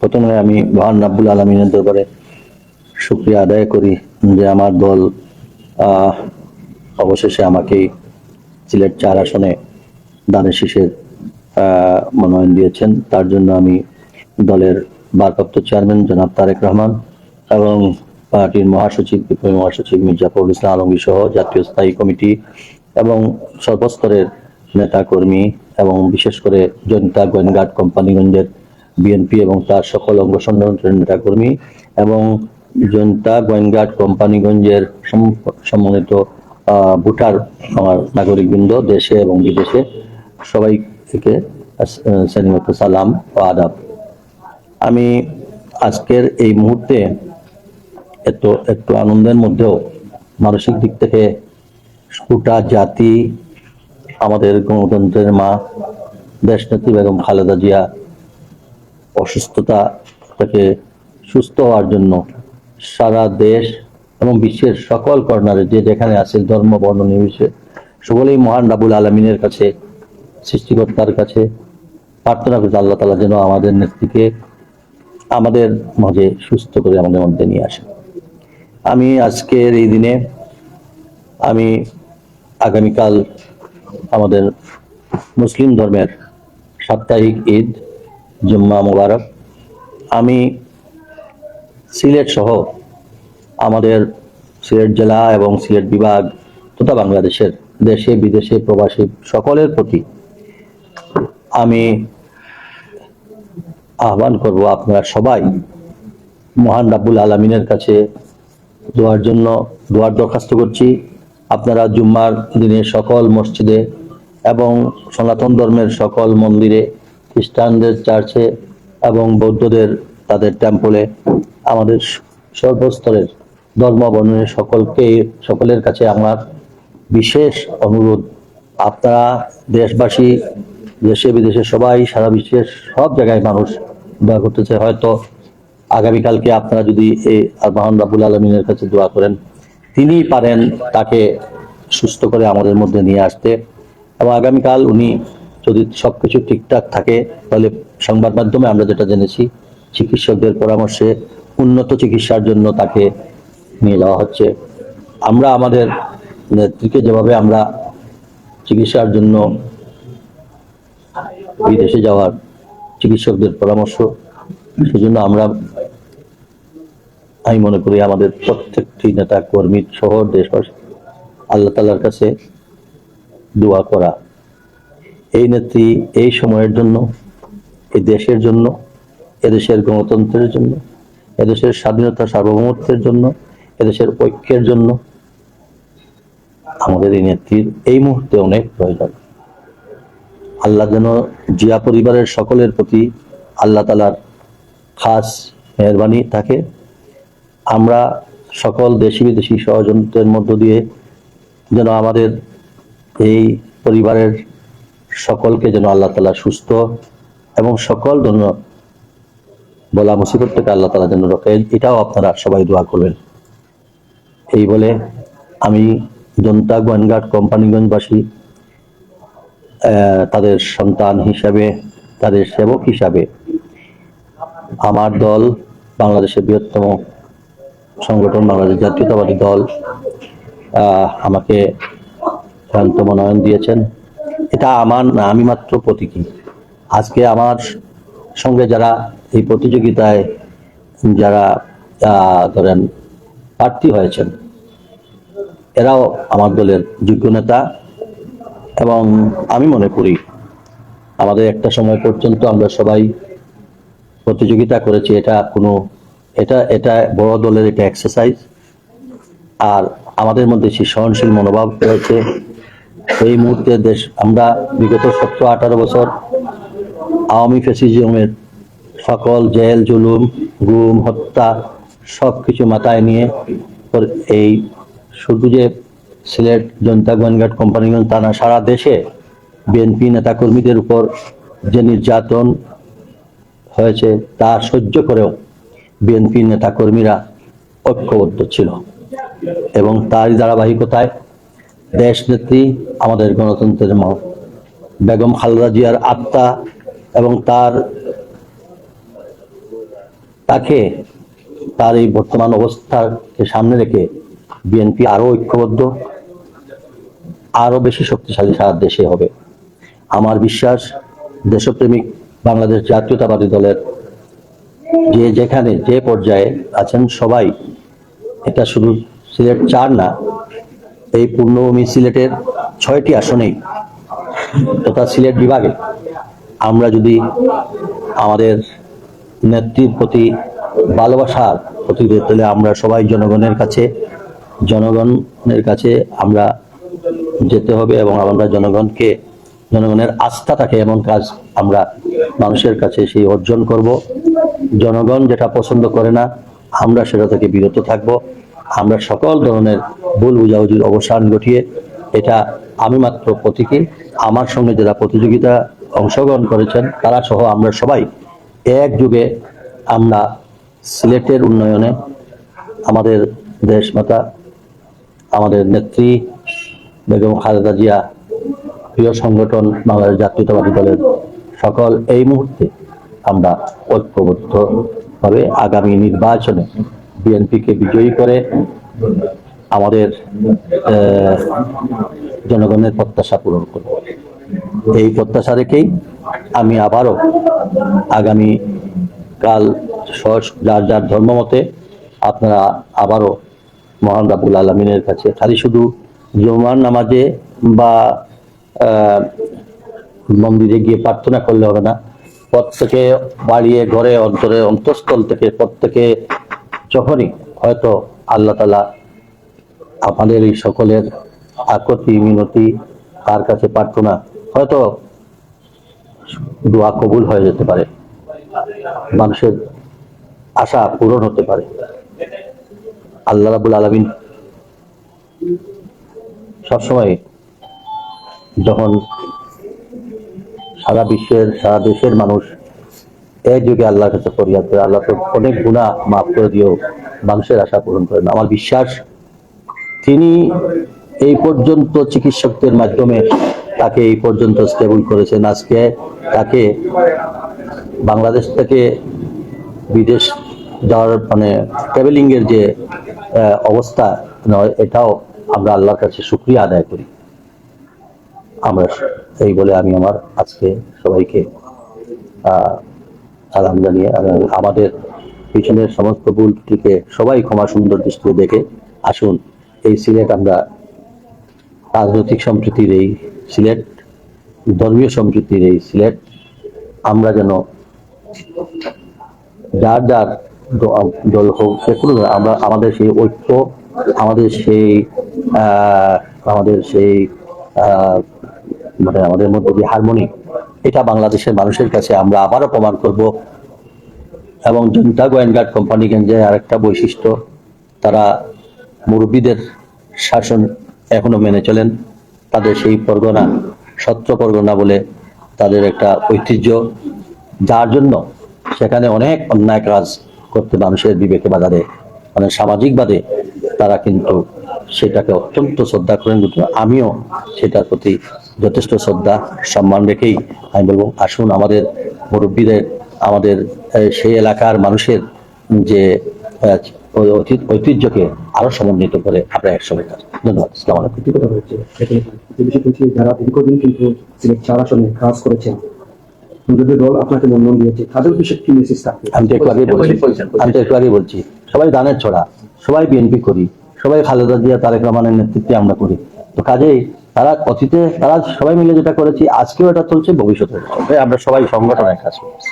প্রথমে আমি মহান রাব্বুল আলমিনের দরবারে শুক্রিয়া আদায় করি যে আমার দল অবশেষে আমাকে সিলেট চার আসনে দানের শীষের মনোনয়ন দিয়েছেন। তার জন্য আমি দলের ভারপ্রাপ্ত চেয়ারম্যান জনাব তারেক রহমান এবং পার্টির মহাসচিব বিপ্লবী মহাসচিব মির্জাফরুল ইসলাম আলমগীর সহ জাতীয় স্থায়ী কমিটি এবং সর্বস্তরের নেতাকর্মী এবং বিশেষ করে জনতা গোয়েনঘাট কোম্পানিগঞ্জের বিএনপি এবং তার সকল অঙ্গ সংগঠনের নেতাকর্মী এবং জনতা গোয়েনঘাট কোম্পানিগঞ্জের সম- সম্মানিত ভোটার আমার নাগরিকবৃন্দ দেশে এবং বিদেশে। সবাই থেকে সালাম ও আদাব। আমি আজকের এই মুহূর্তে এত, একটু আনন্দের মধ্যেও মানসিক দিক থেকে গোটা জাতি, আমাদের গণতন্ত্রের মা, দেশনেত্রী বেগম খালেদা জিয়া অসুস্থতা থেকে সুস্থ হওয়ার জন্য সারা দেশ এবং বিশ্বের সকল কর্নারে যে যেখানে আছে ধর্ম, বর্ণ, নির্বিশেষে সকলেই মহান রাবুল আলমিনের কাছে, সৃষ্টিকর্তার কাছে প্রার্থনা করছে আল্লাহ তালা যেন আমাদের নেত্রীকে আমাদের মাঝে সুস্থ করে আমাদের মধ্যে নিয়ে আসে। আমি আজকের এই দিনে আমি আগামীকাল আমাদের মুসলিম ধর্মের সাপ্তাহিক ঈদ জুম্মা মোবারক। আমি সিলেট সহ আমাদের সিলেট জেলা এবং সিলেট বিভাগ তথা বাংলাদেশের দেশে, বিদেশে প্রবাসী সকলের প্রতি আমি আহ্বান করব আপনারা সবাই মহান রাব্বুল আলমিনের কাছে দোয়ার জন্য দোয়ার দরখাস্ত করছি। আপনারা জুম্মার দিনে সকল মসজিদে এবং সনাতন ধর্মের সকল মন্দিরে খ্রিস্টানদের চার্চে এবং বৌদ্ধদের তাদের টেম্পলে আমাদের সর্বস্তরের ধর্ম বর্ণের সকলকে, সকলের কাছে আমার বিশেষ অনুরোধ। আপনারা দেশবাসী, দেশে বিদেশে সবাই, সারা বিশ্বের সব জায়গায় মানুষ দোয়া করতেছে। হয়তো আগামীকালকে আপনারা যদি এই মহান রাবুল আলমিনের কাছে দোয়া করেন, তিনি পারেন তাকে সুস্থ করে আমাদের মধ্যে নিয়ে আসতে। এবং আগামীকাল উনি যদি সবকিছু ঠিকঠাক থাকে, তাহলে সংবাদ মাধ্যমে আমরা যেটা জেনেছি, চিকিৎসকদের পরামর্শে উন্নত চিকিৎসার জন্য তাকে নিয়ে যাওয়া হচ্ছে। আমরা আমাদের নেত্রীকে যেভাবে আমরা চিকিৎসার জন্য বিদেশে যাওয়ার চিকিৎসকদের পরামর্শ, সেজন্য আমরা, আমি মনে করি আমাদের প্রত্যেকটি নেতা কর্মী সহ দেশবাসী, আল্লাহ তালার কাছে দোয়া করা এই নেত্রী এই সময়ের জন্য, এই দেশের জন্য, এদেশের গণতন্ত্রের জন্য, এদেশের স্বাধীনতা সার্বভৌমত্বের জন্য, এদেশের ঐক্যের জন্য আমাদের এই নেত্রীর এই মুহূর্তে অনেক প্রয়োজন। আল্লাহ যেন জিয়া পরিবারের সকলের প্রতি আল্লাহ তালার খাস মেহরবানি থাকে। আমরা সকল দেশি বিদেশি সহযোগিতার মধ্য দিয়ে যেন আমাদের এই পরিবারের সকলকে যেন আল্লাহ তালা সুস্থ এবং সকল জন্য বলা মুসিবত থেকে আল্লাহ তালা যেন রক্ষে এটাও আপনারা সবাই দোয়া করবেন। এই বলে আমি জনতা গোয়েনঘাট কোম্পানিগঞ্জবাসী তাদের সন্তান হিসাবে, তাদের সেবক হিসাবে আমার দল, বাংলাদেশের বৃহত্তম সংগঠন, বাংলাদেশ জাতীয়তাবাদী দল আমাকে চূড়ান্ত মনোনয়ন দিয়েছেন। এটা আমার না, আমি মাত্র প্রতীকী। আজকে আমার সঙ্গে যারা এই প্রতিযোগিতায় যারা ধরেন প্রার্থী হয়েছেন, এরাও আমার দলের যোগ্য নেতা এবং আমি মনে করি আমাদের একটা সময় পর্যন্ত আমরা সবাই প্রতিযোগিতা করেছি, এটা কোনো, এটা এটা বড় দলের এটা এক্সারসাইজ আর আমাদের মধ্যে সেই সহনশীল মনোভাব রয়েছে। এই মুহূর্তে দেশ আমরা বিগত সতেরো, আঠারো বছর আওয়ামী ফেসিজমের সকল জেল, জুলুম, গুম, হত্যা সব কিছু মাথায় নিয়ে এই শুধু যে সিলেট জনতা গোয়েনঘাট কোম্পানিগঞ্জ তা না, সারা দেশে বিএনপি নেতাকর্মীদের উপর যে নির্যাতন হয়েছে তা সহ্য করেও বিএনপি নেতাকর্মীরা ঐক্যবদ্ধ ছিল এবং তারই ধারাবাহিকতায় দেশ নেত্রী আমাদের গণতন্ত্রের মা বেগম খালেদা জিয়ার আত্মা এবং তার, তাকে তার এই বর্তমান অবস্থাকে সামনে রেখে বিএনপি আরও ঐক্যবদ্ধ আরও বেশি শক্তিশালী সারা দেশে হবে। আমার বিশ্বাস, দেশপ্রেমিক বাংলাদেশ জাতীয়তাবাদী দলের যে যেখানে যে পর্যায়ে আছেন সবাই, এটা শুধু সিলেট চার না এই পূর্ণভূমি সিলেটের ছয়টি আসনেই তথা সিলেট বিভাগে আমরা যদি আমাদের নেত্রীর প্রতি ভালোবাসার প্রতি তাহলে আমরা সবাই জনগণের কাছে জনগণের কাছে আমরা যেতে হবে এবং আমরা জনগণকে, জনগণের আস্থা থাকে এমন কাজ আমরা মানুষের কাছে সেই অর্জন করব। জনগণ যেটা পছন্দ করে না, আমরা সেটা থেকে বিরত থাকব। আমরা সকল ধরনের ভুল বুঝাবুঝির অবসান ঘটিয়ে এটা আমি মাত্র প্রতীকী, আমার সঙ্গে যারা প্রতিযোগিতা অংশগ্রহণ করেছেন, তারা সহ আমরা সবাই এক যুগে আমরা সিলেটের উন্নয়নে আমাদের দেশমাতা, আমাদের নেত্রী বেগম খালেদা জিয়া, প্রিয় সংগঠন বাংলাদেশ জাতীয়তাবাদী দলের সকল এই মুহূর্তে আমরা ঐক্যবদ্ধ ভাবে আগামী নির্বাচনে বিএনপিকে বিজয়ী করে আমাদের জনগণের প্রত্যাশা পূরণ করব এই প্রত্যাশা রেখেই আমি আবারও আগামী কাল যার যার ধর্মমতে আপনারা আবারও মহান রাবুল আলমিনের কাছে খালি শুধু জুমার নামাজে বা মন্দিরে গিয়ে প্রার্থনা করলে হবে না। প্রত্যেকে বাড়িয়ে, ঘরে, অন্তরে, অন্তঃস্থল থেকে প্রত্যেকে যখনই হয়তো আল্লাহ তালা আমাদের এই সকলের আকতি, মিনতি তার কাছে প্রার্থনা, হয়তো দোয়া কবুল হয়ে যেতে পারে। মানুষের আশা পূরণ হতে পারে। আল্লাহ রাবুল আলমিন সবসময় যখন সারা বিশ্বের, সারা দেশের মানুষ এই যুগে আল্লাহর কাছে ফরিয়াদ করে, আল্লাহ তো অনেক গুণা মাফ করে দিয়েও মানুষের আশা পূরণ করেন আমার বিশ্বাস, তিনি এই পর্যন্ত চিকিৎসকদের মাধ্যমে তাকে এই পর্যন্ত স্টেবল করেছেন। আজকে তাকে বাংলাদেশ থেকে বিদেশ যাওয়ার মানে ট্রাভেলিং এর যে অবস্থা নয়, এটাও আমরা আল্লাহর কাছে শুক্রিয়া আদায় করি। আমরা এই বলে আমি আমার আজকে সবাইকে সালাম জানিয়ে আমাদের পিছনের সমস্ত ভুল ত্রুটিকে সবাই ক্ষমা সুন্দর দৃষ্টিতে দেখে আসুন। এই সিলেট আমরা রাজনৈতিক সম্প্রীতির এই সিলেট, ধর্মীয় সম্প্রীতির এই সিলেট, আমরা যেন যার যার দল হোক সে কোনো আমরা আমাদের সেই ঐক্য, আমাদের সেই আমাদের সেই মানে আমাদের মধ্যে যে হারমোনি এটা বাংলাদেশের মানুষের কাছে আমরা আবারও প্রমাণ করব। এবং জনতা গোয়েন্দার কোম্পানিগঞ্জে আরেকটা বৈশিষ্ট্য, তারা মুরব্বীদের শাসন এখনও মেনে চলেন। তাদের সেই পরগনা, সত্র পরগনা বলে তাদের একটা ঐতিহ্য। যার জন্য সেখানে অনেক অন্যায় কাজ করতে মানুষের বিবেকে বাধা দেয়। মানে সামাজিকভাবে তারা কিন্তু সেটাকে অত্যন্ত শ্রদ্ধা করেন। আমিও সেটার প্রতি যথেষ্ট শ্রদ্ধা সম্মান রেখেই আমি বলব আসুন আমাদের মুরব্বীদের আমাদের সেই এলাকার মানুষের যে ঐতিহ্যকে আরও সমন্বিত করে আমরা একসঙ্গে কাজ। ধন্যবাদ। আলাইকুম। বলছি যারা দীর্ঘদিন কিন্তু সিলেট চার আসনে কাজ করেছেন দল আপনাকে মনোনয়ন দিয়েছে। তাদের বিষয়ে কি মেসেজ থাকবে? আমি তো একটু আগে বলছি। আমি তো একটু আগে বলছি। সবাই দানের ছড়া সবাই বিএনপি করি সবাই খালেদা জিয়া তারেক রহমানের নেতৃত্বে আমরা করি। তো কাজেই তারা অতীতে, তারা সবাই মিলে যেটা করেছি, আজকেও এটা চলছে ভবিষ্যতে আমরা সবাই সংগঠনের কাজ করছি।